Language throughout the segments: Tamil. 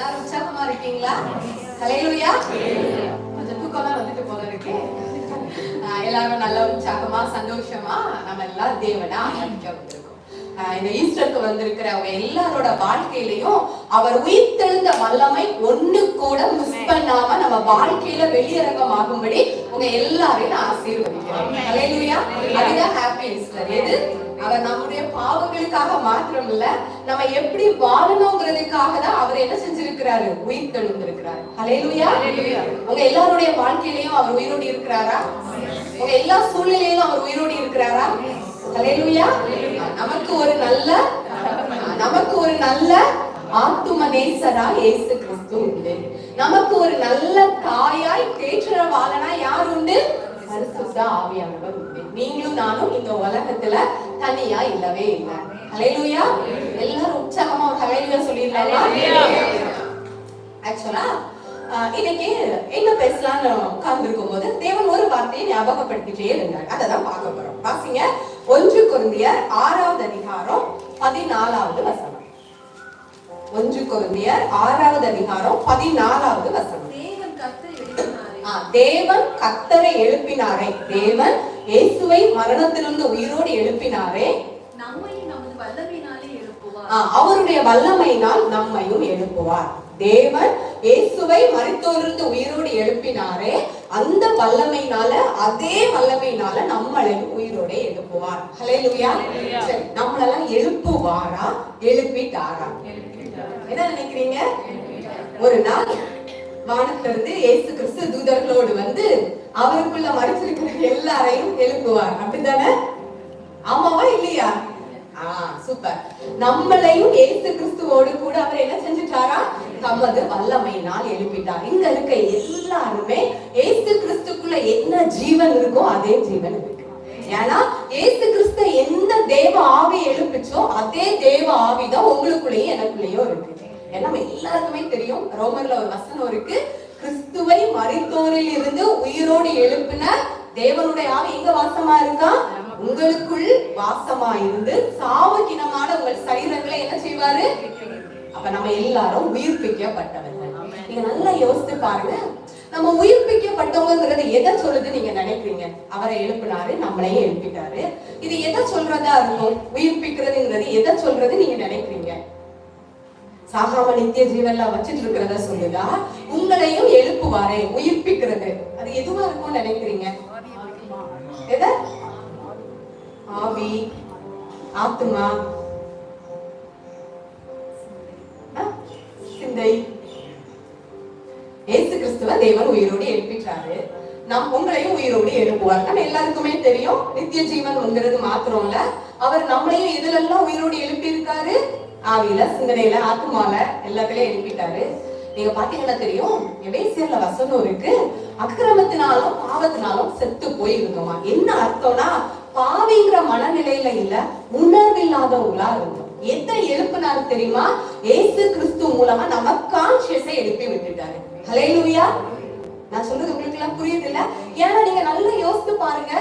எல்லாரும் உற்சாகமா இருக்கீங்களா? ஹalleluya. கொஞ்சம் தூக்கம்லாம் வந்துட்டு போல இருக்கு. எல்லாரும் நல்ல உற்சாகமா சந்தோஷமா நம்ம எல்லாம் தேவனை வந்திருக்கோம். ஆஹ் இந்த ஈஸ்டருக்கு வந்திருக்கிறவங்க எல்லாரோட வாழ்க்கையிலையும் அவர் உயிர்த்தெழுந்த வல்லமை ஒண்ணு கூட மிஸ் பண்ணாம நம்ம வாழ்க்கையில வெளியரங்கம் ஆகும்படி உங்க எல்லாரையும் நான் ஆசீர்வதிக்கிறேன். அதுதான் ஹாப்பி ஈஸ்டர் எது? அவர் நம்முடைய பாவங்களுக்காக மாத்திரம் இல்ல நம்ம எப்படி வாழணுங்கிறதுக்காக தான் அவர் என்ன செஞ்சிருக்கிறாரு? உயிர் தெழுந்திருக்கிறாரு. ஹalleluya. உங்க எல்லாருடைய வாழ்க்கையிலையும் அவர் உயிரோடு இருக்கிறாரா? உங்க எல்லா சூழ்நிலையிலும் அவர் உயிரோடு இருக்கிறாரா? ஹalleluya. நமக்கு ஒரு நல்ல நமக்கு ஒரு நல்ல ஆத்தும நேசரா இயேசு கிறிஸ்து உண்டு. நமக்கு ஒரு நல்ல தாயாய் தேற்றரவாளனா யார் உண்டு? பரிசுத்த ஆவியானவர் உண்டு. நீங்களும் நானும் இந்த உலகத்துல தனியா இல்லவே இல்லை. ஹalleluya எல்லாரும் உற்சாகமா ஒரு ஹalleluya சொல்லிடலாமா? ஆக்சுவலா இன்னைக்கு என்ன பேசலாம்னு உட்கார்ந்துருக்கும் போது தேவன் ஒரு வார்த்தையை ஞாபகப்படுத்திட்டே இருந்தார். அதை தான் பார்க்க போறோம். வாசிங்க. ஒன்று குருந்தியர் ஆறாவது அதிகாரம் பதினாலாவது வசனம். ஒன்று குருந்தியர் ஆறாவது அதிகாரம் பதினாலாவது வசனம். தேவன் கத்தரை எழுப்பினாரே. தேவன் இயேசுவை மரணத்திலிருந்து உயிரோடு எழுப்பினாரே. நம்மையும் நமது வல்லமையினாலே எழுப்புவார். அவருடைய வல்லமையினால் நம்மையும் எழுப்புவார். தேவன் இயேசுவை மரித்தோரிருந்து உயிரோடு எழுப்பினாரே. அந்த வல்லமையினால அதே வல்லமையினால நம்மளையும் உயிரோட எழுப்புவார். ஹalleluya சரி நம்மளெல்லாம் எழுப்புவாரா? எழுப்பிட்டாரா? என்ன நினைக்கிறீங்க? ஒரு நாள் வானத்திலிருந்து இயேசு கிறிஸ்து தூதர்களோடு வந்து அவருக்குள்ள மறைச்சிருக்கிற எல்லாரையும் எழுப்புவார். அப்படித்தானே? ஆமாவா இல்லையா? ஆ சூப்பர். நம்மளையும் ஏசு கிறிஸ்துவோடு கூட அவர் என்ன செஞ்சுட்டாரா? தமது வல்லமையினால் எழுப்பிட்டார். இங்க இருக்க எல்லாருமே ஏசு கிறிஸ்துக்குள்ள என்ன ஜீவன் இருக்கோ அதே ஜீவன் இருக்கு. ஏன்னா ஏசு கிறிஸ்து எந்த தேவ ஆவி எழுப்பிச்சோ அதே தேவ ஆவிதான் உங்களுக்குள்ளேயும் எனக்குள்ளேயும் இருக்கு. ஏன்னா நம்ம எல்லாருக்குமே தெரியும் ரோமர்ல ஒரு வசனம் இருக்கு. கிறிஸ்துவை மரித்தோரில் இருந்து உயிரோடு எழுப்பின தேவனுடைய ஆவி எங்க வாசமா இருக்கா? உங்களுக்குள் வாசமா இருந்து சாவகினமான உங்கள் சரீரங்களை என்ன செய்வாரு? அப்ப நம்ம எல்லாரும் உயிர்ப்பிக்கப்பட்டவர்கள். நீங்க நல்லா யோசித்து பாருங்க. நம்ம உயிர்ப்பிக்கப்பட்டவங்கிறது எதை சொல்லுது நீங்க நினைக்கிறீங்க? அவரை எழுப்பினாரு நம்மளையும் எழுப்பிட்டாரு. இது எதை சொல்றதா இருக்கும் உயிர்ப்பிக்கிறதுங்கிறது எதை சொல்றது நீங்க நினைக்கிறீங்க? சாகாம நித்திய ஜீவன்ல வச்சிட்டு இருக்கிறத சொல்லுதா? உங்களையும் எழுப்புவாரே உயிர்ப்பிக்கிறது. அது எதுவா இருக்கும்னு நினைக்கிறீங்க? ஆவி. ஆத்துமா சிந்தை. இயேசு கிறிஸ்துவ தேவன் உயிரோடு எழுப்பிட்டாரு. நாம் உங்களையும் உயிரோடு எழுப்புவார். நம்ம எல்லாருக்குமே தெரியும் நித்திய ஜீவன்ங்கிறது மாத்திரம் இல்ல அவர் நம்மளையும் எதுலெல்லாம் உயிரோடு எழுப்பி இருக்காரு ஆவியில சிந்தனையில ஆத்மால எல்லாத்துலயும் எழுப்பிட்டாரு. நீங்க பாத்தீங்கன்னா தெரியும்? எபேசியர்ல வசனம் இருக்கு. அக்கிரமத்தினாலும் பாவத்தினாலும் செத்து போயிருந்தோமா? என்ன அர்த்தம்னா பாவிங்கிற மனநிலையில இல்ல உணர்வில்லாதவங்களா இருந்தோம். எதை எழுப்பினாரு தெரியுமா? ஏசு கிறிஸ்து மூலமா நம்ம கான்சியஸை எழுப்பி விட்டுட்டாரு. ஹalleluya. நான் சொல்றது உங்களுக்கு எல்லாம் புரியுதுல்ல? ஏன்னா நீங்க நல்லா யோசித்து பாருங்க.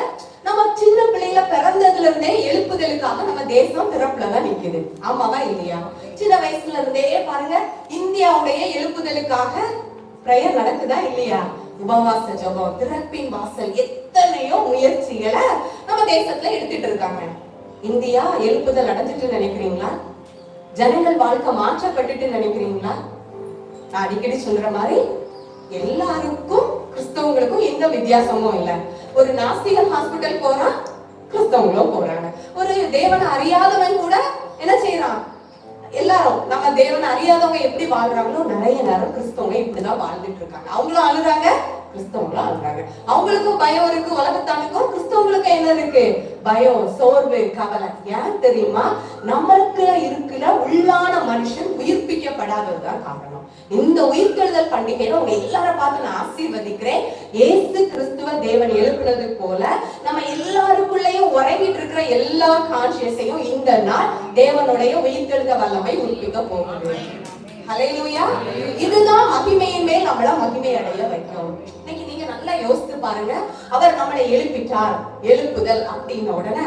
நம்ம சின்ன பிள்ளைகள பிறந்ததுல இருந்தே எழுப்புதலுக்காக நம்ம தேசம் பிறப்புல தான் நிக்குது. ஆமாவா இல்லையா? சின்ன வயசுல இருந்தே பாருங்க இந்தியாவுடைய எழுப்புதலுக்காக பிரயர் நடக்குதா இல்லையா? உபவாச ஜபம் திறப்பின் வாசல் எத்தனையோ முயற்சிகளை நம்ம தேசத்துல எடுத்துட்டு இருக்காங்க. இந்தியா எழுப்புதல் அடைஞ்சிட்டு நினைக்கிறீங்களா? ஜனங்கள் வாழ்க்கை மாற்றப்பட்டுட்டு நினைக்கிறீங்களா? நான் அடிக்கடி சொல்ற மாதிரி எல்லாருக்கும் கிறிஸ்தவங்களுக்கும் எந்த வித்தியாசமும் இல்ல. ஒரு நாஸ்திகன் ஹாஸ்பிட்டல் போறான் கிறிஸ்தவங்களும் போறாங்க. ஒரு தேவனை அறியாதவன் கூட என்ன செய்யறான் எல்லாரும் நம்ம தேவனை அறியாதவங்க எப்படி வாழ்றாங்களோ நிறைய நேரம் கிறிஸ்தவங்க இப்படிதான் வாழ்ந்துட்டு இருக்காங்க. அவங்களும் அழுறாங்க கிறிஸ்தவங்களும் அழுறாங்க அவங்களுக்கும் பயம் இருக்கு உலகத்தானுக்கும் கிறிஸ்தவங்களுக்கு என்ன இருக்கு? பயம் சோர்வு கவலை. ஏன் தெரியுமா? நமக்கு இருக்கிற உள்ளான மனுஷன் உயிர்ப்பிக்கப்படாததுதான் காரணம். இந்த உயிர்த்தெழுதல் பண்டிகையில உங்க எல்லாரும் பார்த்து நான் ஆசீர்வதிக்கிறேன். ஏசு கிறிஸ்துவ தேவன் எழுப்பினது போல நம்ம எல்லாருக்குள்ளேயும் உறங்கிட்டு இருக்கிற எல்லா கான்சியஸையும் இந்த நாள் தேவனுடைய உயிர்த்தெழுத வல்லமை உயிர்ப்பிக்க போகணும் ஹalleluya இதுதான் மகிமையின் மேல் நம்மள மகிமை அடைய வைக்கும். இன்னைக்கு நீங்க நல்லா யோசித்து பாருங்க. அவர் நம்மளை எழுப்பிட்டார். எழுப்புதல் அப்படின்ன உடனே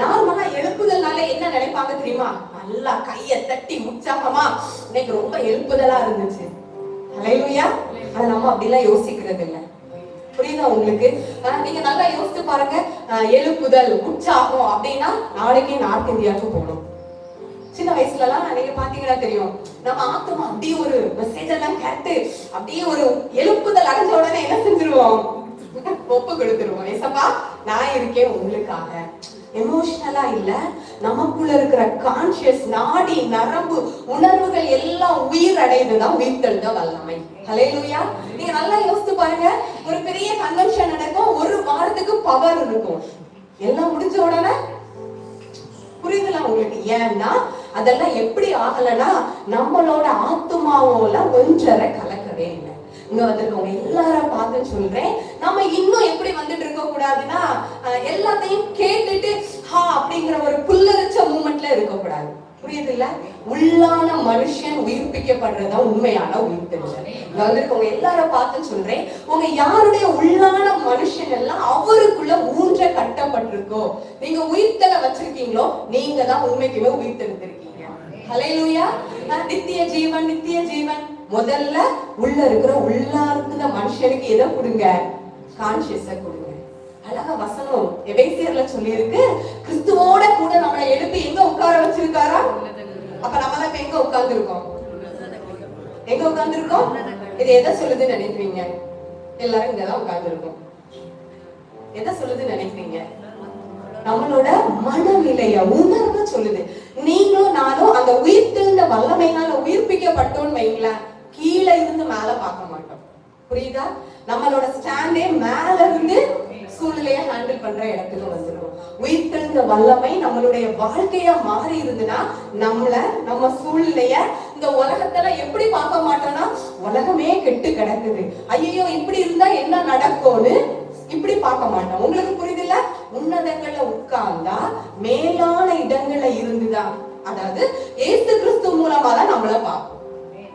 நார்மலா எழுப்புதல்னால என்ன நினைப்பாங்க தெரியுமா? நல்லா கைய தட்டி உற்சாகமா. இன்னைக்கு ரொம்ப எழுப்புதலா இருந்துச்சு. ஹalleluya ஆனா நம்ம அப்படிலாம் யோசிக்கிறது இல்லை. புரியுதா உங்களுக்கு? நீங்க நல்லா யோசிச்சு பாருங்க. எழுப்புதல் உற்சாகம் அப்படின்னா நாளைக்கே நார்த் இந்தியாவுக்கு போகணும். சின்ன வயசுல எல்லாம் நீங்க பாத்தீங்கன்னா தெரியும். நம்ம ஆத்மா அப்படியே ஒரு மெசேஜ் எல்லாம் கேட்டு அப்படியே ஒரு எழுப்புதல் அடைஞ்ச உடனே என்ன செஞ்சிருவோம்? ஒப்பு கொடுத்துருவோம். ஏசப்பா நான் இருக்கேன் உங்களுக்காக. எமோஷனலா இல்ல. நமக்குள்ள இருக்கிற கான்சியஸ் நாடி நரம்பு உணர்வுகள் எல்லாம் உயிர் அடையுதுதான் உயிர்த்தெழுத வல்லமை. ஹலேலுயா நீங்க நல்லா யோசிச்சு பாருங்க. ஒரு பெரிய கன்வென்ஷன் நடக்கும். ஒரு வாரத்துக்கு பவர் இருக்கும். எல்லாம் முடிஞ்ச உடனே புரியுதுல உங்களுக்கு? ஏன்னா அதெல்லாம் எப்படி ஆகலைன்னா நம்மளோட ஆத்துமாவோல ஒன்றரை கலக்கவே இல்லை. இங்க வந்திருக்கவங்க எல்லாரும் பார்த்து சொல்றேன். நம்ம இன்னும் எப்படி வந்துட்டு இருக்க கூடாதுன்னா எல்லாத்தையும் கேட்டுட்டு ஹா அப்படிங்கிற ஒரு புல்லரிச்ச மூமெண்ட்ல இருக்க கூடாது. புரியுது இல்ல உள்ளான மனுஷன் உயிர்ப்பிக்கப்படுறதா உண்மையான உயிர்த்தெழுதல் இங்க வந்திருக்கவங்க எல்லாரும் பார்த்து சொல்றேன். உங்க யாருடைய உள்ளான மனுஷன் எல்லாம் அவருக்குள்ள ஊன்ற கட்டப்பட்டிருக்கோ? நீங்க உயிர்த்தலை வச்சிருக்கீங்களோ? நீங்க தான் உண்மைக்குமே உயிர்த்தெழுந்திருக்கீங்க ஹலையிலூயா நித்திய ஜீவன் நித்திய ஜீவன். முதல்ல உள்ள இருக்கிற உள்ளார்ந்த மனுஷனுக்கு எதை கொடுங்க? கான்சியஸ கொடுங்க. அழகா வசனம் எபேசியர்ல சொல்லியிருக்கு. கிறிஸ்துவோட கூட நம்மளை எழுப்பி எங்க உட்கார வச்சிருக்காரா? அப்ப நம்ம எல்லாம் இப்ப எங்க உட்கார்ந்து இருக்கோம் எங்க உட்கார்ந்து இருக்கோம் இது எதை சொல்லுதுன்னு நினைக்கிறீங்க எல்லாரும் இங்கதான் உட்கார்ந்து இருக்கோம் எதை சொல்லுதுன்னு நினைக்கிறீங்க நம்மளோட மனநிலைய உணர்வு சொல்லுது. நீங்களும் நானும் அந்த உயிர் உயிர்த்தெழுந்த வல்லமையினால உயிர்ப்பிக்கப்பட்டோம்னு வைங்களேன் கீழே இருந்து மேல பார்க்க மாட்டோம். புரியுதா? நம்மளோட ஸ்டாண்டே மேல இருந்து சூழ்நிலையை ஹேண்டில் பண்ற இடத்துக்கு வந்துடும் உயிர்த்தெழுந்த வல்லமை நம்மளுடைய வாழ்க்கையா மாறி இருந்துன்னா நம்மள நம்ம சூழ்நிலைய இந்த உலகத்துல எப்படி பார்க்க மாட்டோம்னா உலகமே கெட்டு கிடக்குது. ஐயோ இப்படி இருந்தா என்ன நடக்கும்னு இப்படி பார்க்க மாட்டோம். உங்களுக்கு புரியுதுல்ல? உன்னதங்கள்ல உட்கார்ந்தா மேலான இடங்கள்ல இருந்துதான். அதாவது ஏசு கிறிஸ்து மூலமா தான் நம்மள பார்ப்போம்.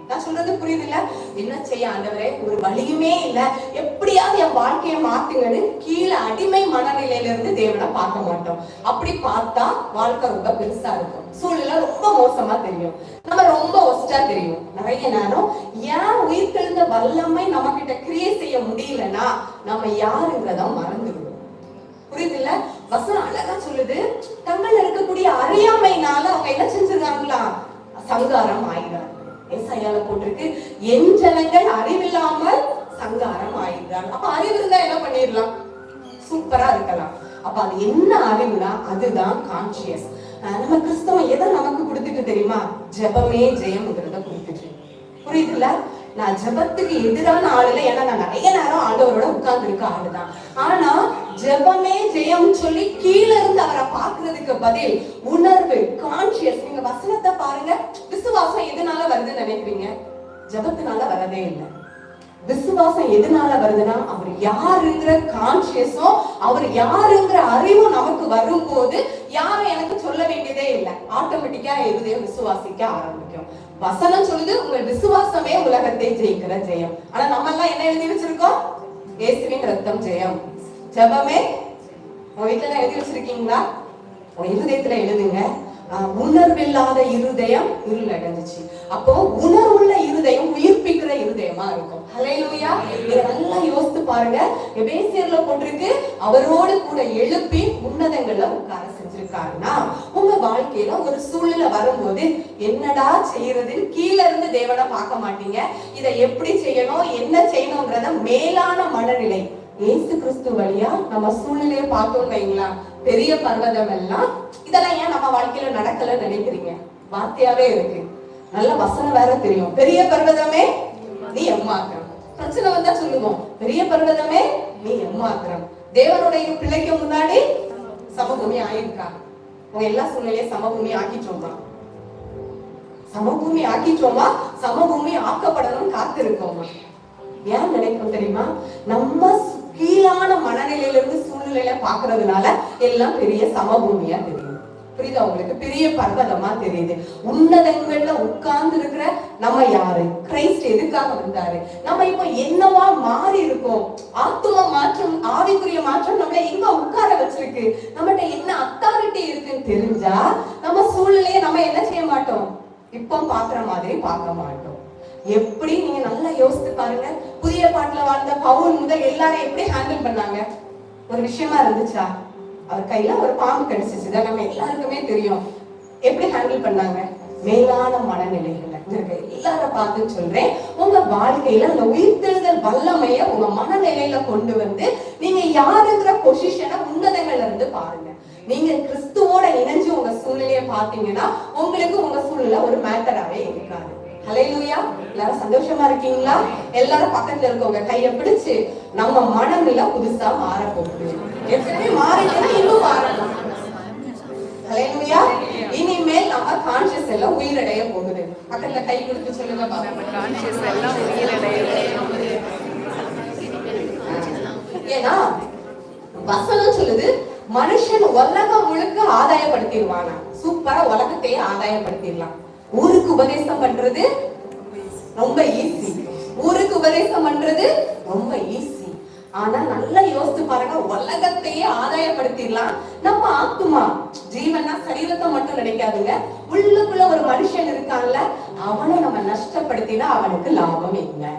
நான் சொல்றது புரியுதுல்ல என்ன செய்ய ஆண்டவரே? ஒரு வழியுமே இல்ல. எப்படியாவது என் வாழ்க்கையை மாத்துங்கன்னு கீழே அடிமை மனநிலையில இருந்து தேவனை பார்க்க மாட்டோம். அப்படி பார்த்தா வாழ்க்கை ரொம்ப பெருசா இருக்கும். சூழ்நிலை ரொம்ப மோசமா தெரியும். நம்ம ரொம்ப ஒஸ்டா தெரியும். நிறைய நேரம் ஏன் உயிர்த்தெழுந்த வல்லமை நம்ம கிட்ட கிரியேட் செய்ய முடியலன்னா நம்ம யாருங்கிறத மறந்துடுவோம். புரியுதுல்ல? வசனம் அழகா சொல்லுது. தங்கள் இருக்கக்கூடிய அறியாமைனால அவங்க என்ன செஞ்சிருக்காங்களா? சங்காரம் ஆயிடுறாங்க. ஏசாயால போட்டிருக்கு. என் ஜனங்கள் அறிவில்லாமல் சங்காரம் ஆயிடுறாங்க. அப்ப அறிவு இருந்தா என்ன பண்ணிடலாம்? சூப்பரா இருக்கலாம். அப்ப அது என்ன அறிவுனா அதுதான் கான்சியஸ் நம்ம கிறிஸ்தவம் எதை நமக்கு கொடுத்துட்டு தெரியுமா? ஜெபமே ஜெயம்ங்கிறத கொடுத்துட்டு. புரியுதுல்ல? நான் ஜெபத்துக்கு எதிரான ஆள் இல்லை ஏன்னா நான் நிறைய நேரம் ஆண்டவரோட உட்கார்ந்து இருக்க ஆளுதான். ஆனா ஜெபமே ஜெயம் சொல்லி கீழே இருந்து அவரை பாக்குறதுக்கு பதில் உணர்வு கான்சியஸ் நீங்க வசனத்தை பாருங்க. விசுவாசம் எதனால வருதுன்னு நினைக்கிறீங்க? ஜபத்தினால வரதே இல்லை. விசுவாசம் எதனால வருதுன்னா அவர் யாருங்கிற கான்சியஸும் அவர் யாருங்கிற அறிவும் நமக்கு வரும்போது யாரும் எனக்கு சொல்ல வேண்டியதே இல்லை. ஆட்டோமேட்டிக்கா எதுதையும் விசுவாசிக்க ஆரம்பிக்கும். வசனம் சொல்லுது உங்கள் விசுவாசமே உலகத்தை ஜெயிக்கிற ஜெயம். ஆனா நம்ம எல்லாம் என்ன எழுதி வச்சிருக்கோம்? இயேசுவின் ரத்தம் ஜெயம். ஜபமே உங்க வீட்டுல எழுதி வச்சிருக்கீங்களா? உங்க இருதயத்துல எழுதுங்க. உணர்வில்லாத இருதயம் இருள் அடைஞ்சிச்சு அப்போ உணர்வுள்ள இருதயம் உயிர்ப்பிக்கிற இருதயமா இருக்கும். ஹalleluya. இத நல்லா யோசித்து பாருங்க. எபேசியர்ல போட்டிருக்கு அவரோடு கூட எழுப்பி உன்னதங்கள்ல உட்கார செஞ்சிருக்காருன்னா உங்க வாழ்க்கையில ஒரு சூழ்நிலை வரும்போது என்னடா செய்யறதுன்னு கீழ இருந்து தேவனை பார்க்க மாட்டீங்க. இதை எப்படி செய்யணும் என்ன செய்யணும்ன்றத மேலான மனநிலை. இயேசு கிறிஸ்து வழியா நம்ம சூழ்நிலையை பார்த்தோம் வைங்களா பெரிய பர்வதம் எல்லாம் இதெல்லாம் ஏன் நம்ம வாழ்க்கையில நடக்கலன்னு நினைக்கிறீங்க? வார்த்தையாவே இருக்கு. நல்ல வசனம் வேற தெரியும். பெரிய பர்வதமே நீ எம்மாத்திரம். பிரச்சனை வந்தா சொல்லுவோம் பெரிய பர்வதமே நீ எம்மாத்திரம். தேவனுடைய பிள்ளைக்கு முன்னாடி சமபூமி ஆயிருக்கா? உங்க எல்லா சூழ்நிலையும் சமபூமி ஆக்கிட்டோமா? சமபூமி ஆக்கிட்டோமா? சமபூமி ஆக்கப்படணும்னு காத்திருக்கோமா? ஏன் நினைக்கும் தெரியுமா? நம்ம கீழான மனநிலையில இருந்து சூழ்நிலையில பாக்குறதுனால எல்லாம் பெரிய சமபூமியா தெரியும் புரியுதா உங்களுக்கு? பெரிய பர்வதமா தெரியுது. உன்னதங்கள்ல உட்கார்ந்து இருக்கிற நம்ம யாரு? கிரைஸ்ட் எதுக்காக வந்தாரு? நம்ம இப்போ என்னவா மாறி இருக்கோம்? ஆத்தும மாற்றம் ஆவிக்குரிய மாற்றம் நம்மள எங்க உட்கார வச்சிருக்கு? நம்மகிட்ட என்ன அத்தாரிட்டி இருக்குன்னு தெரிஞ்சா நம்ம சூழ்நிலையை நம்ம என்ன செய்ய மாட்டோம்? இப்போ பாக்குற மாதிரி பார்க்க மாட்டோம். எப்படி நீங்க நல்லா யோசித்து பாருங்க. புதிய பாட்டுல வாழ்ந்த பவுல் முதல் எல்லாரும் எப்படி ஹேண்டில் பண்ணாங்க? ஒரு விஷயமா இருந்துச்சா? அவர் கையில ஒரு பாம்பு கிடைச்சிச்சு. தான் நம்ம எல்லாருக்குமே தெரியும். எப்படி ஹேண்டில் பண்ணாங்க? மேலான மனநிலைகள் இருக்க எல்லாரும் பார்த்து சொல்றேன். உங்க வாழ்க்கையில அந்த உயிர்த்தெழுதல் வல்லமைய உங்க மனநிலையில கொண்டு வந்து நீங்க யாருங்கிற பொசிஷனை உன்னதங்கள்ல இருந்து பாருங்க. நீங்க கிறிஸ்துவோட இணைஞ்சு உங்க சூழ்நிலையை பார்த்தீங்கன்னா உங்களுக்கு உங்க சூழ்நிலை ஒரு மேட்டராவே இருக்காது. ஹalleluya எல்லாரும் சந்தோஷமா இருக்கீங்களா? எல்லாரும் பக்கத்துல இருக்கவங்க கைய பிடிச்சு நம்ம மனநிலை புதுசா மாற போகுது ஏற்கனவே மாறிட்டுனா இன்னும் மாறணும். ஹalleluya இனிமேல் நம்ம கான்ஷியஸ் எல்லாம் உயிரடைய போகுது. பக்கத்துல கை கொடுத்து சொல்லுங்க கான்சியஸ் எல்லாம் உயிரிழைய ஏன்னா வசனம் சொல்லுது மனுஷன் உலகம் முழுக்க ஆதாயப்படுத்திடுவானா? சூப்பரா உலகத்தையே ஆதாயப்படுத்திடலாம். ஊருக்கு உபதேசம் பண்றது ரொம்ப ஈஸி ஊருக்கு உபதேசம் பண்றது ரொம்ப ஈஸி ஆனா நல்லா யோசிச்சு பாருங்க உலகத்தையே ஆதாயப்படுத்திடலாம். நம்ம ஆத்துமா ஜீவனா சரீரத்தை மட்டும் நினைக்காதுங்க. உள்ளுக்குள்ள ஒரு மனுஷன் இருக்கான்ல அவனை நம்ம நஷ்டப்படுத்தினா அவனுக்கு லாபம் இல்லை.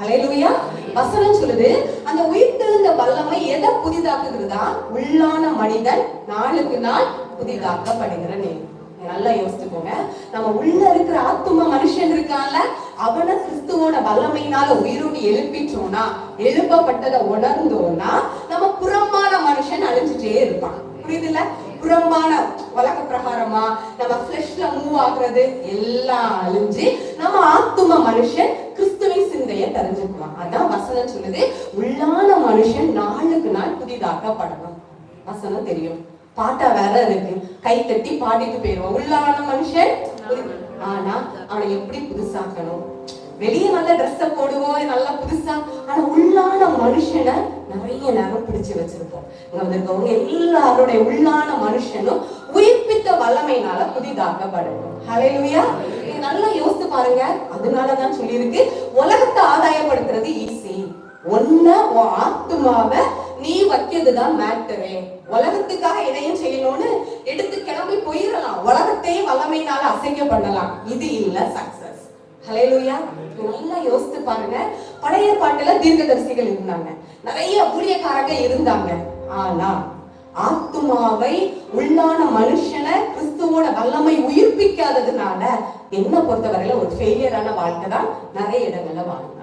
ஹalleluya வசனம் சொல்லுது அந்த உயிர்த்தெழுந்த வல்லமை எதை புதிதாக்குகிறதா? உள்ளான மனிதன் நாளுக்கு நாள் புதிதாக்கப்படுகிற நேரம் நல்லா யோசிச்சுக்கோங்க. நம்ம உள்ள இருக்கிற ஆத்தும மனுஷன் இருக்கான்ல அவனை கிறிஸ்துவோட வல்லமையினால உயிரோடு எழுப்பிட்டோம்னா எழுப்பப்பட்டதை உணர்ந்தோம்னா நம்ம புறம்பான மனுஷன் அழிஞ்சிட்டே இருப்பான். புரியுதுல்ல? புறம்பான உலக பிரகாரமா நம்ம ஃபிளஷ்ல மூவ் ஆகுறது எல்லாம் அழிஞ்சு நம்ம ஆத்தும மனுஷன் கிறிஸ்துவின் சிந்தையை தெரிஞ்சுக்குவான். அதான் வசனம் சொல்லுது உள்ளான மனுஷன் நாளுக்கு நாள் புதிதாக்கப்படணும். வசனம் தெரியும். பாட்டா வேற இருக்கு. கை தட்டி பாடிட்டு போயிருவான் உள்ளான மனுஷன் ஆனா அவனை எப்படி புதுசாக்கணும்? வெளியே நல்ல ட்ரெஸ்ஸ போடுவோம். நல்லா புதுசா. ஆனா உள்ளான மனுஷனை நிறைய நேரம் பிடிச்சு வச்சிருப்போம். இங்க வந்திருக்கவங்க எல்லாருடைய உள்ளான மனுஷனும் உயிர்ப்பித்த வல்லமையினால புதிதாக்கப்படணும் ஹலையா நீங்க நல்லா யோசித்து பாருங்க. அதனாலதான் சொல்லியிருக்கு உலகத்தை ஆதாயப்படுத்துறது ஈஸி ஒன்ன உன் ஆத்துமாவை நீ வைக்கிறதுதான் மேட்டரே. உலகத்துக்காக இதையும் செய்யணும்னு எடுத்து கிளம்பி போயிடலாம். உலகத்தையும் வல்லமையினால அசைக்க பண்ணலாம். இது இல்ல சக்சஸ் ஹalleluya நல்லா யோசித்து பாருங்க. பழைய பாட்டுல தீர்க்கதரிசிகள் இருந்தாங்க. நிறைய ஊழியக்காரங்க இருந்தாங்க. ஆனா ஆத்துமாவை உள்ளான மனுஷனை கிறிஸ்துவோட வல்லமை உயிர்ப்பிக்காததுனால என்ன பொறுத்தவரையில ஒரு ஃபெயிலியரான வாழ்க்கை தான் நிறைய இடங்கள்ல வாழ்ந்தாங்க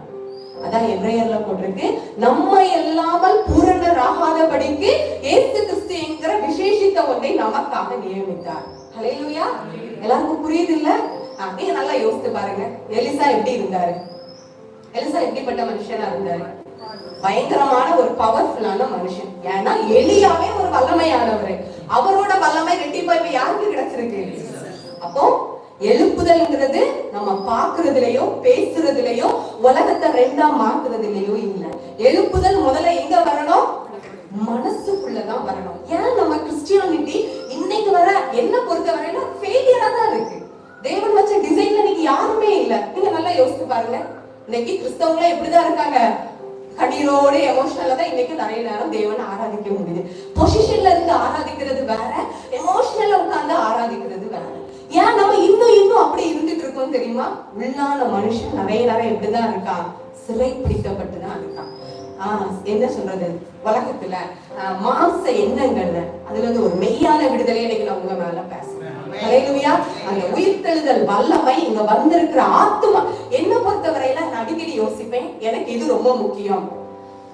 அதான் எப்ரேயர்ல போட்டிருக்கு. நம்மை இல்லாமல் பூரணர் ஆகாதபடிக்கு ஏசு கிறிஸ்து என்கிற விசேஷித்த ஒன்றை நமக்காக நியமித்தார். ஹalleluya எல்லாருக்கும் புரியுது இல்ல நீங்க நல்லா யோசித்து பாருங்க. எலிசா எப்படி இருந்தாரு? எலிசா எப்படிப்பட்ட மனுஷனா இருந்தாரு? பயங்கரமான ஒரு பவர்ஃபுல்லான மனுஷன். ஏன்னா எலியாவே ஒரு வல்லமையானவர். அவரோட வல்லமை ரெட்டிப்பா இப்ப யாருக்கு கிடைச்சிருக்கு? அப்போ எழுப்புதல்ங்கிறது நம்ம பாக்குறதுலயோ பேசுறதுலயோ உலகத்தை ரெண்டா மாத்துறதுலயோ இல்ல. எழுப்புதல் முதல்ல எங்க வரணும்? மனசுக்குள்ளதான் வரணும். ஏன் நம்ம கிறிஸ்டியானிட்டி இன்னைக்கு வர என்ன பொறுத்த வரையில ஃபெயிலியரா தான் இருக்கு. தேவன் வச்ச டிசைன்ல இன்னைக்கு யாருமே இல்ல. நீங்க நல்லா யோசித்து பாருங்க. இன்னைக்கு கிறிஸ்தவங்களே எப்படிதான் இருக்காங்க? கண்ணீரோடு எமோஷனலா தான் இன்னைக்கு நிறைய நேரம் தேவனை ஆராதிக்க முடியுது. பொசிஷன்ல இருந்து ஆராதிக்கிறது வேற எமோஷனலா உட்கார்ந்து ஆராதிக்கிறது ஏன் நம்ம இன்னும் இன்னும் அப்படி இருந்துட்டு இருக்கோம் தெரியுமா? உள்ளான மனுஷன் நிறைய நிறைய எப்படிதான் இருக்கான். சிறை பிடிக்கப்பட்டு தான் இருக்கான். ஆஹ் என்ன சொல்றது? உலகத்துல மாச மாம்ச எண்ணங்கள்ல அதுல இருந்து ஒரு மெய்யான விடுதலை இன்னைக்கு நான் உங்க மேல பேசுறேன். அந்த உயிர்த்தெழுதல் வல்லமை இங்க வந்திருக்கிற ஆத்துமா என்ன பொறுத்தவரையில நான் அடிக்கடி யோசிப்பேன் எனக்கு இது ரொம்ப முக்கியம்.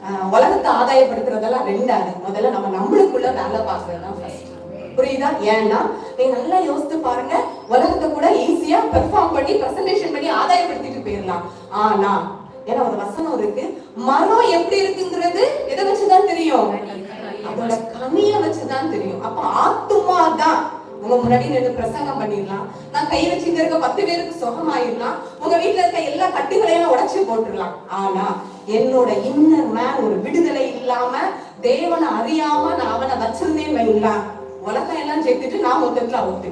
ஆஹ் உலகத்தை ஆதாயப்படுத்துறதெல்லாம் ரெண்டாவது. முதல்ல நம்ம நம்மளுக்குள்ள வேலை பார்க்கறதுதான் புரியுதா? ஏன்னா நீங்க நல்லா யோசித்து பாருங்க உலகத்தை கூட ஈஸியா பெர்ஃபார்ம் பண்ணி பிரசன்டேஷன் பண்ணி ஆதாயப்படுத்திட்டு போயிடலாம். ஆனா ஏன்னா ஒரு வசனம் இருக்கு. மரம் எப்படி இருக்குங்கிறது எதை வச்சுதான் தெரியும்? அதோட கனிய வச்சுதான் தெரியும். அப்ப ஆத்துமா தான் உங்க முன்னாடி நின்று பிரசங்கம் பண்ணிடலாம். நான் கை வச்சுட்டு இருக்க பத்து பேருக்கு சுகமாயிடலாம். உங்க வீட்டுல இருக்க எல்லா கட்டுகளையும் உடைச்சு போட்டுடலாம். ஆனா என்னோட இன்னர் மேன் ஒரு விடுதலை இல்லாம தேவனை அறியாம நான் அவனை வச்சிருந்தேன் வைங்களா உலகம் எல்லாம் சேர்த்துட்டு நான் மொத்தத்துல அவுட்டு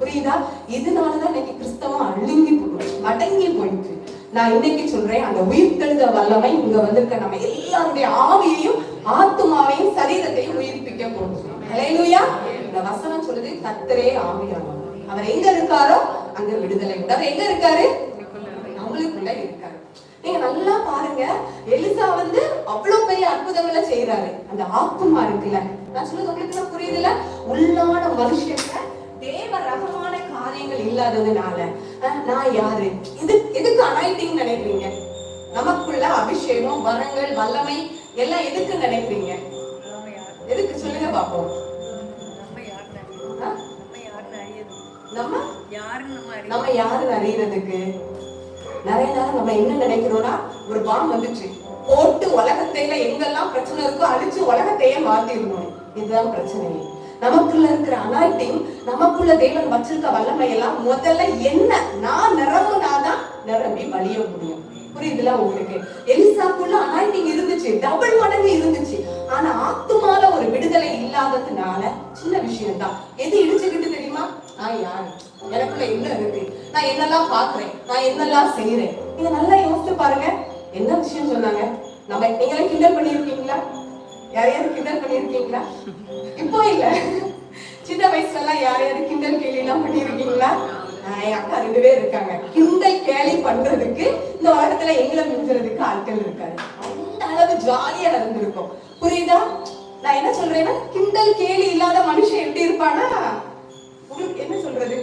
புரியுதா? இதனாலதான் இன்னைக்கு கிறிஸ்தவம் அழுங்கி போயிடுச்சு மடங்கி போயிட்டு. நான் இன்னைக்கு சொல்றேன் அந்த உயிர்த்தெழுத வல்லமை இங்க வந்திருக்க நம்ம எல்லாருடைய ஆவியையும் ஆத்துமாவையும் சரீரத்தையும் உயிர்ப்பிக்க போகும் இந்த வசனம் சொல்லுது கத்தரே ஆவியானவர். அவர் எங்க இருக்காரோ அங்க விடுதலை அவர் எங்க இருக்காரு? நம்மளுக்குள்ள இருக்காரு. நீங்க நல்லா பாருங்க எலிசா வந்து அவ்வளவு பெரிய அற்புதங்களை செய்யறாரு அந்த ஆத்துமா இருக்குல்ல நான் சொல்றது உங்களுக்கு புரியுதுல உள்ளான மனுஷங்க தேவ ரகமான காரியங்கள் இல்லாததுனால நான் யாரு? இது எதுக்கு அனாயிட்டிங் நினைக்கிறீங்க? நமக்குள்ள அபிஷேகம் வரங்கள் வல்லமை எல்லாம் எதுக்கு நினைக்கிறீங்க? எதுக்கு சொல்லுங்க பாப்போம். நம்ம? நம்ம யாருன்னு அறியறதுக்கு? நிறைய நேரம் நம்ம என்ன நினைக்கிறோம்னா ஒரு பாம் வந்துச்சு. போட்டு உலகத்தையில எங்கெல்லாம் பிரச்சனை இருக்கோ அழிச்சு உலகத்தையே மாத்திடணும். இதுதான் பிரச்சனை. நமக்குள்ள இருக்கிற அனாய்த்தையும் நமக்குள்ள தேவன் வச்சிருக்க வல்லமை எல்லாம் முதல்ல என்ன? நான் நிரம்புனாதான் நிரம்பி வழிய முடியும். புரியுதுல உங்களுக்கு? எலிசாக்குள்ள அனாய்டிங் இருந்துச்சு டபுள் மடங்கு இருந்துச்சு. ஆனா ஆத்துமால ஒரு விடுதலை இல்லாததுனால சின்ன விஷயம் தான் எது இடிச்சுக்கிட்டு தெரியுமா? நான் யாரு? எனக்குள்ள என்ன இருக்கு? நான் என்னெல்லாம் பாக்குறேன் நான் என்னெல்லாம் செய்யறேன்? இதை நல்லா யோசிச்சு பாருங்க. என்ன விஷயம் சொன்னாங்க? நம்ம நீங்களே கிண்டல் பண்ணிருக்கீங்களா? யாரையாவது கிண்டல் பண்ணிருக்கீங்களா? இப்போ இல்ல. சின்ன வயசுல எல்லாம் யாரையாவது கிண்டல் கேலி எல்லாம் பண்ணிருக்கீங்களா என் அக்கா ரெண்டு பேர் இருக்காங்க. கிண்டல் கேலி பண்றதுக்கு இந்த உலகத்துல எங்களை மிஞ்சுறதுக்கு ஆட்கள் இருக்காரு. அந்த அளவு ஜாலியா நடந்திருக்கும். புரியுதா? நான் என்ன சொல்றேன்னா கிண்டல் கேலி இல்லாத மனுஷன் எப்படி இருப்பானா? உங்களுக்கு என்ன சொல்றது?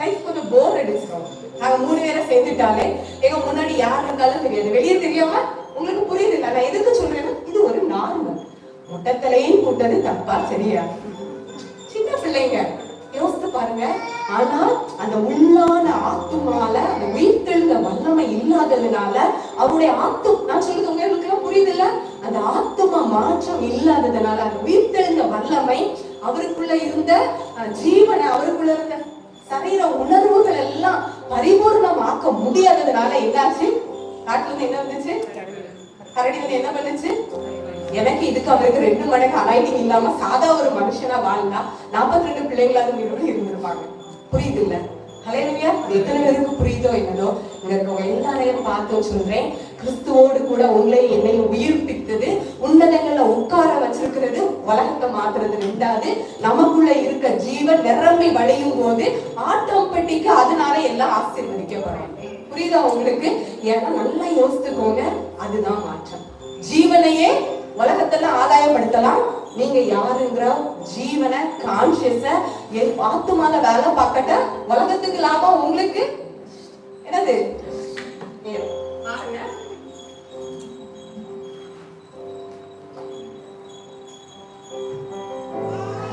லைஃப் கொஞ்சம் போர் அடிச்சிடும் நாங்க மூணு பேரை சேர்ந்துட்டாலே எங்க முன்னாடி யார் இருந்தாலும் தெரியாது. வெளியே தெரியாம உங்களுக்கு புரியுது நான் எதுக்கு சொல்றேன்னா இது ஒரு நார்மல் முட்டத்தலையும் கூட்டது தப்பா சரியா? சின்ன பிள்ளைங்க யோசித்து பாருங்க. ஆனா அந்த உள்ளான ஆத்துமால அந்த உயிர்த்தெழுந்த வல்லமை இல்லாததுனால அவருடைய ஆத்து நான் சொல்றது உங்களுக்கு எல்லாம் புரியுது இல்ல அந்த ஆத்துமா மாற்றம் இல்லாததுனால அந்த உயிர்த்தெழுந்த வல்லமை அவருக்குள்ள இருந்த ஜீவனை அவருக்குள்ள இருந்த சரீர உணர்வுகள் எல்லாம் பரிபூர்ணமாக்க முடியாததுனால என்னாச்சு? காட்டுல இருந்து என்ன வந்துச்சு? கரடி வந்து என்ன பண்ணுச்சு? எனக்கு இதுக்கு அவருக்கு ரெண்டு மடங்கு அலைனிங் இல்லாம சாதா ஒரு மனுஷனா வாழ்ந்தா நாற்பத்தி ரெண்டு பிள்ளைங்களாவது உயிரோடு இருந்திருப்பாங்க. புரியுது இல்ல ஹலேலுயா எத்தனை பேருக்கு புரியுதோ என்னதோ? இங்க இருக்கவங்க எல்லாரையும் பார்த்து சொல்றேன். கிறிஸ்துவோடு கூட உங்களையும் என்னையும் உயிர்ப்பித்தது உன்னதங்கள்ல உட்கார வச்சிருக்கிறது உலகத்தை மாத்துறது ரெண்டாவது நமக்குள்ள இருக்க ஜீவன் நிரம்பி வளையும் போது ஆட்டோமேட்டிக்கா அதனால எல்லாம் ஆசீர்வதிக்கப்படும். புரியுதா உங்களுக்கு? ஏன்னா நல்லா யோசித்துக்கோங்க அதுதான் மாற்றம். ஜீவனையே உலகத்துல ஆதாயப்படுத்தலாம். நீங்க யாருங்கிற ஜீவனை கான்சியஸ ஆத்துமால வேலை பார்க்கட்ட உலகத்துக்கு லாபம் உங்களுக்கு? என்னது. பாருங்க.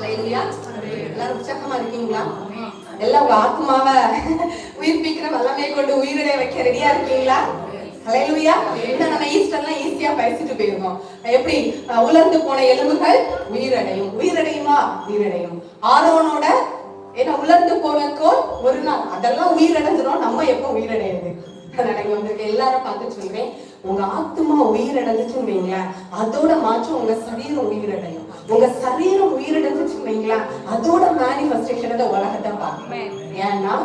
எல்லாரும் உற்சாகமா இருக்கீங்களா? எல்லாம் உங்க ஆத்மாவை உயிர்ப்பிக்கிற வல்லமை கொண்டு உயிரிழை வைக்க ரெடியா இருக்கீங்களா? ஹalleluya இன்னும் நம்ம ஈஸ்டர்லாம் ஈஸியா பேசிட்டு போயிருக்கோம் எப்படி? அஹ், உலர்ந்து போன எலும்புகள் உயிரடையும். உயிரடையுமா? உயிரடையும். ஆரோனோட ஏன்னா உலர்ந்து போன கோல் ஒரு நாள். அதெல்லாம் உயிரடைஞ்சிரும் நம்ம எப்போ உயிரடையுது அதனால இங்க உங்களுக்கு எல்லாரும் பார்த்து சொல்றேன். உங்க ஆத்மா உயிரடைஞ்சுச்சுன்னு வைங்களேன். அதோட மாற்றம் உங்க சரீரம் உயிரடையும். உங்க சரீரம் உயிரிழந்துச்சுன்னு வைங்களேன். அதோட மேனிஃபெஸ்டேஷன் இந்த உலகத்தை பார்க்கும் ஏன்னா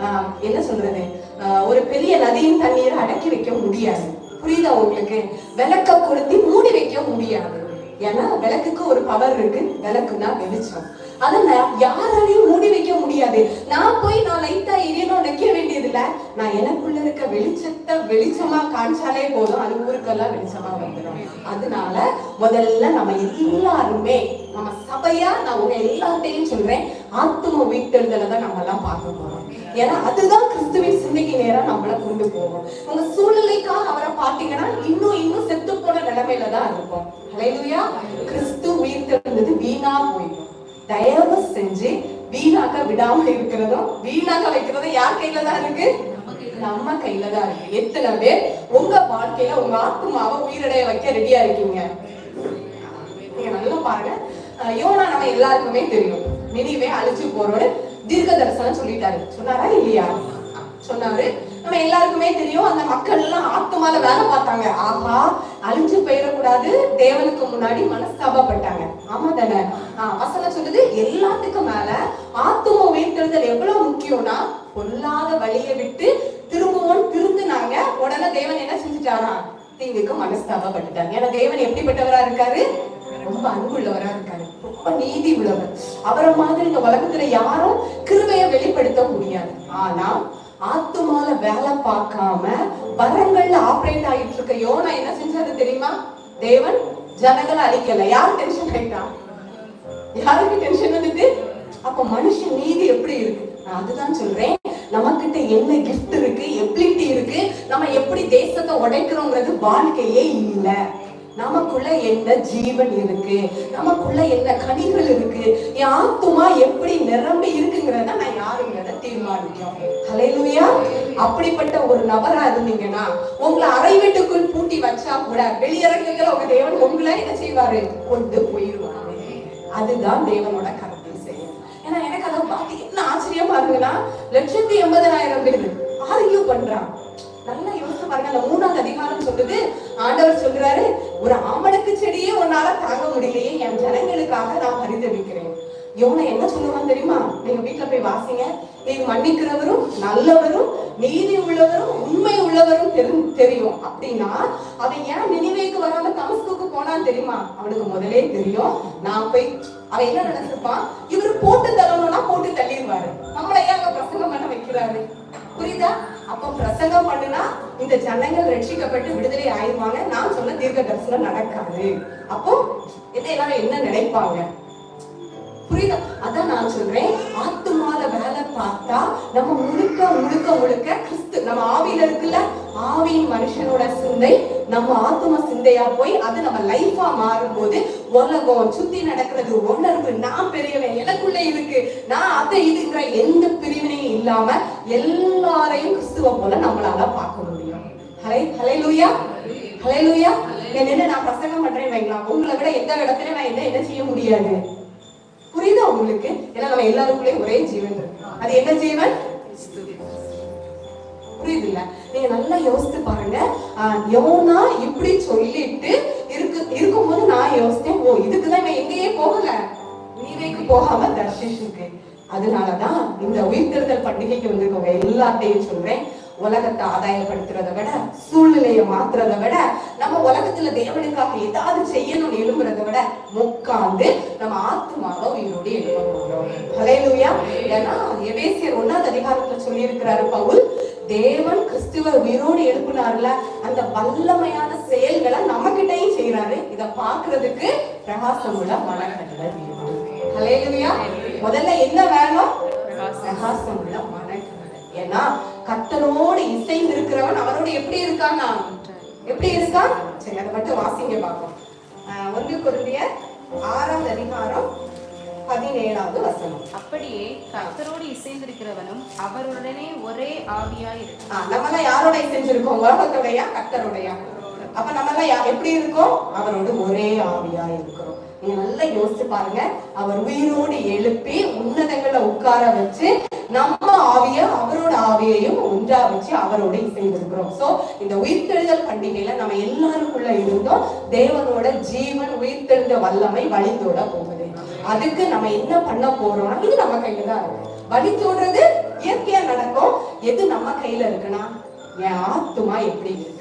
ஆஹ், என்ன சொல்றது? ஒரு பெரிய நதியின் தண்ணீரை அடக்கி வைக்க முடியாது. புரியுதா உங்களுக்கு? விளக்க கொளுத்தி மூடி வைக்க முடியாது. ஏன்னா விளக்குக்கு ஒரு பவர் இருக்கு. விளக்குனா வெளிச்சம். அதை யாராலையும் மூடி வைக்க முடியாது. நான் போய் நான் லைட்டா எரியணும் நிக்க வேண்டியது இல்ல நான் எனக்குள்ள இருக்க வெளிச்சத்தை வெளிச்சமா காமிச்சாலே போதும். அது ஊருக்கெல்லாம் வெளிச்சமா வந்துடும். அதனால முதல்ல நம்ம எல்லாருமே நம்ம சபையா நான் உங்க எல்லார்ட்டையும் சொல்றேன். ஆத்தும வீட்டெழுதலை தான் நம்ம எல்லாம் பார்க்க போறோம். ஏன்னா அதுதான் கிறிஸ்துவின் சிந்தைக்கு நேரம் நம்மளை கொண்டு போகும். உங்க சூழ்நிலைக்காக அவரை பார்த்தீங்கன்னா இன்னும் இன்னும் செத்து போன நிலைமையில தான் இருக்கும் ஹalleluya. கிறிஸ்து உயிர் திறந்தது வீணா போயிடும். தயவு செஞ்சு வீணாக்க விடாம இருக்கிறதும் வீணாக்க வைக்கிறதும் யார் கையில தான் இருக்கு? நம்ம கையில தான் இருக்கு. எத்தனை பேர் உங்க வாழ்க்கையில உங்க ஆத்மாவை உயிரடைய வைக்க ரெடியா இருக்கீங்க? நீங்க நல்லா பாருங்க. யோனா நம்ம எல்லாருக்குமே தெரியும். நினைவே அழிச்சு போறோம்னு தீர்க்க தரிசனம் சொல்லிட்டாரு. சொன்னாரா இல்லையா? சொன்னாரு. நம்ம எல்லாருக்குமே தெரியும் அந்த மக்கள் எல்லாம் ஆத்துமால வேலை பார்த்தாங்க. ஆஹா அழிஞ்சு போயிடக்கூடாது. தேவனுக்கு முன்னாடி மனஸ்தாபப்பட்டாங்க. ஆமா தானே? ஆஹ் வசனம் சொல்லுது எல்லாத்துக்கும் மேல ஆத்தும உயிர்த்தெழுதல் எவ்வளவு முக்கியம்னா பொல்லாத வழியை விட்டு திரும்பவும் திருந்தினாங்க. உடனே தேவன் என்ன செஞ்சுட்டாரா? தீங்குக்கு மனஸ்தாபப்பட்டுட்டாங்க ஏன்னா தேவன் எப்படிப்பட்டவரா இருக்காரு? ரொம்ப அன்புள்ளவரா இருக்காரு. ரொம்ப நீதி உள்ளவர் அவரை மாதிரி இந்த உலகத்துல யாரும் கிருமையை வெளிப்படுத்த முடியாது. ஆனா ஆத்துமால வேலை பார்க்காம வரங்கள்ல ஆப்ரேட் ஆயிட்டு இருக்க யோனா என்ன செஞ்சாரு தெரியுமா? தேவன் ஜனங்களை அழிக்கல. யார் டென்ஷன் ஆயிட்டா? யாருக்கு டென்ஷன் வந்துட்டு அப்ப மனுஷன் நீதி எப்படி இருக்கு? நான் அதுதான் சொல்றேன். நமக்கிட்ட என்ன கிஃப்ட் இருக்கு? எபிலிட்டி இருக்கு? நம்ம எப்படி தேசத்தை உடைக்கிறோங்கிறது வாழ்க்கையே இல்லை. நமக்குள்ள என்ன ஜீவன் இருக்கு? நமக்குள்ள என்ன கனிகள் இருக்கு? என் ஆத்துமா எப்படி நிரம்பி இருக்குங்கிறத நான் யாருங்கிறத தீர்மானிக்கும்? ஹalleluya அப்படிப்பட்ட ஒரு நபரா இருந்தீங்கன்னா உங்களை அறை வீட்டுக்குள் பூட்டி வச்சா கூட வெளியரங்குகள் உங்க தேவன் உங்களை என்ன செய்வாரு? கொண்டு போயிருவாரு அதுதான் தேவனோட கருத்தை செய்யும். ஏன்னா எனக்கு அதை பார்த்து என்ன ஆச்சரியமா இருக்குன்னா லட்சத்தி எண்பதாயிரம் பேர் ஆர்கியூ பண்றான். நல்லா யோசிச்சு பாருங்க அந்த மூணாவது அதிகாரம் சொல்லுது ஆண்டவர் சொல்றாரு ஒரு ஆமணக்கு செடியே உன்னால தாங்க முடியலையே என் ஜனங்களுக்காக நான் பரிதவிக்கிறேன். யோனா என்ன சொல்லுவான் தெரியுமா? நீங்க வீட்டுல போய் வாசிங்க. நீங்க மன்னிக்கிறவரும் நல்லவரும் நீதி உள்ளவரும் உண்மை உள்ளவரும் தெரி- தெரியும். அப்படின்னா அவன் ஏன் நினைவேக்கு வராம தமஸ்குக்கு போனான் தெரியுமா? அவனுக்கு முதலே தெரியும். நான் போய் அவன் என்ன நினைச்சிருப்பான்? இவர் போட்டு தள்ளணும்னா போட்டு தள்ளிடுவாரு. நம்மளை ஏன் அங்க பிரசங்கம் பண்ண வைக்கிறாரு? புரியுதா? அப்போ பிரசங்கம் பண்ணுனா இந்த ஜனங்கள் ரட்சிக்கப்பட்டு விடுதலை ஆயிடுவாங்க நான் சொன்ன தீர்க்க தரிசனம் நடக்காது. அப்போ இதை எல்லாரும் என்ன நினைப்பாங்க? புரியுதா? அதான் நான் சொல்றேன். ஆத்துமால வேலை பார்த்தா நம்ம முழுக்க முழுக்க முழுக்க கிறிஸ்து நம்ம ஆவியில இருக்குல்ல ஆவியின் மனுஷனோட சிந்தை நம்ம ஆத்தும சிந்தையா போய் அது நம்ம லைஃபா மாறும்போது உலகம் சுத்தி நடக்கிறது உணர்வு நான் பெரியவன் எனக்குள்ள இருக்கு. நான் அதை இதுங்கிற எந்த பிரிவினையும் இல்லாம எல்லாரையும் கிறிஸ்துவ போல நம்மளால பார்க்க முடியும். ஹலை ஹலை லூயா ஹலை லூயா என்ன நான் பிரசங்கம் பண்றேன் வைங்களா? உங்களை விட எந்த இடத்துல நான் என்ன என்ன செய்ய முடியாது? உங்களுக்கு ஏன்னா நம்ம எல்லாருக்குள்ளேயும் ஒரே ஜீவன் இருக்கு. அது என்ன ஜீவன்? புரியுது இல்ல நீங்க நல்லா யோசித்து பாருங்க. ஆஹ் யோனா இப்படி சொல்லிட்டு இருக்கு இருக்கும்போது நான் யோசித்தேன் ஓ இதுக்குதான் இவன் எங்கேயே போகல. நீவைக்கு போகாம தர்ஷிஷுக்கு. அதனாலதான் இந்த உயிர்த்தெழுதல் பண்டிகைக்கு வந்திருக்கவங்க எல்லாத்தையும் சொல்றேன். உலகத்தை ஆதாயப்படுத்துறதை விட சூழ்நிலையை மாத்துறதை விட நம்ம உலகத்துல தேவனுக்காக ஏதாவது செய்யணும்னு எழும்புறதை விட உட்கார்ந்து நம்ம ஆத்துமாவை உயிரோடு எழுப்ப ஏன்னா எபேசியர் ஒன்னாவது அதிகாரத்துல சொல்லியிருக்கிறாரு பவுல் தேவன் கிறிஸ்துவ உயிரோடு எழுப்பினார்ல அந்த வல்லமையான செயல்களை நம்ம கிட்டையும் செய்யறாரு இதை பாக்குறதுக்கு பிரகாசமுள்ள உள்ள வேணும் முதல்ல என்ன வேணும்? பிரகாசமுள்ள மனக்கட்டளை ஏன்னா கத்தரோடு இசைந்து இருக்கிறவன் அவரோடு எப்படி இருக்கானா? எப்படி இருக்கான்? சரி அதை மட்டும் வாசிங்க பார்ப்போம். ஒன்று குருந்திய ஆறாவது அதிகாரம் பதினேழாவது வசனம். அப்படியே கர்த்தரோடு இசைந்திருக்கிறவனும் அவருடனே ஒரே ஆவியாய் இருக்கும். ஆஹ் நம்மலாம் யாரோட செஞ்சிருக்கோம் உலகத்தோடயா கத்தரோடயா அப்ப நம்மலாம் யா- எப்படி இருக்கோம்? அவரோடு ஒரே ஆவியா இருக்கிறோம். நீங்க நல்லா யோசிச்சு பாருங்க. அவர் உயிரோடு எழுப்பி உன்னதங்களை உட்கார வச்சு நம்ம ஆவிய அவரோட ஆவியையும் ஒன்றா வச்சு அவரோட இசைந்திருக்கிறோம் சோ இந்த உயிர்த்தெழுதல் பண்டிகையில நம்ம எல்லாருக்குள்ள இருந்தோம் தேவனோட ஜீவன் உயிர்த்தெழுந்த வல்லமை வழிந்தோட போகுது. அதுக்கு நம்ம என்ன பண்ண போறோம்னா இது நம்ம கையில தான் இருக்கு. வழி தோடுறது இயற்கையா நடக்கும். எது நம்ம கையில இருக்குன்னா என் ஆத்துமா எப்படி இருக்கு?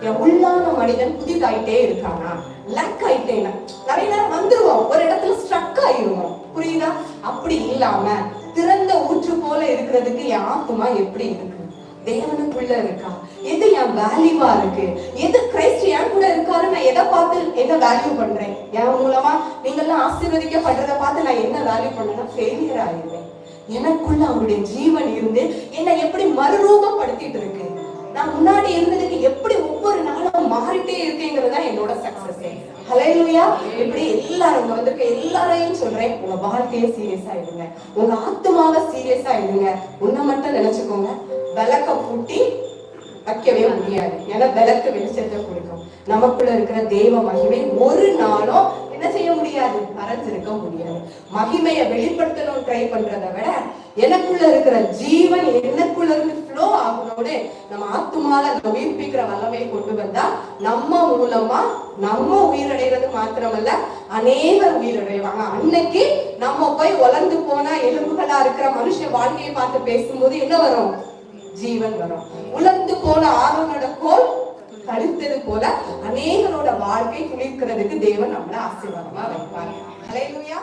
என் உள்ளான மனிதன் புதிதாயிட்டே இருக்கானா? லக் ஆயிட்டேனா நிறைய நேரம் வந்துருவோம். ஒரு இடத்துல ஸ்ட்ரக் ஆயிருவோம். புரியுதா? அப்படி இல்லாம திறந்த ஊற்று போல இருக்கிறதுக்கு என் ஆத்துமா எப்படி இருக்கு? தேவனுக்குள்ள இருக்கா? எது என் வேல்யூவா இருக்கு? எது கிரைஸ்ட் என் கூட இருக்காரு நான் எதை பார்த்து என்ன வேல்யூ பண்றேன்? என் மூலமா நீங்கெல்லாம் ஆசீர்வதிக்கப்படுறத பார்த்து நான் என்ன வேல்யூ பண்ணேன்னா ஃபெயிலியர் ஆயிருவேன் எனக்குள்ள அவருடைய ஜீவன் இருந்து என்னை எப்படி மறுரூபப்படுத்திட்டு இருக்கு? நான் முன்னாடி இருந்ததுக்கு எப்படி ஒவ்வொரு நாளும் மாறிட்டே இருக்கேங்கிறது தான் என்னோட சக்சஸ் ஹalleluya. இப்படி எல்லாரும் இங்க வந்திருக்க எல்லாரையும் சொல்றேன். உங்க வாழ்க்கையை சீரியஸா இருங்க. உங்க ஆத்மாவை சீரியஸா இருங்க. உன்னை மட்டும் நினைச்சுக்கோங்க. விளக்க பூட்டி வைக்கவே முடியாது. ஏன்னா விளக்கு வெளிச்சத்தை கொடுக்கும். நமக்குள்ள இருக்கிற தெய்வ மகிமை ஒரு நாளும் என்ன செய்ய முடியாது? மறைஞ்சிருக்க முடியாது. மகிமையை வெளிப்படுத்தணும் ட்ரை பண்றதை விட எனக்குள்ள இருக்கிற ஜீவன் எனக்குள்ள இருந்து ஃப்ளோ ஆகணும்னு நம்ம ஆத்துமால அந்த உயிர்ப்பிக்கிற வல்லமையை கொண்டு வந்தா நம்ம மூலமா நம்ம உயிரடைகிறது மாத்திரமல்ல அநேகர் உயிரடைவாங்க. அன்னைக்கு நம்ம போய் வளர்ந்து போனா எலும்புகளா இருக்கிற மனுஷ வாழ்க்கையை பார்த்து பேசும்போது என்ன வரும்? ஜீவன் வரும். உலர்ந்து போன ஆரோனோட கோல் கழித்தது போல அநேகரோட வாழ்க்கை குளிர்க்கிறதுக்கு தேவன் நம்மளை ஆசீர்வாதமா வைப்பார். அலையிலுயா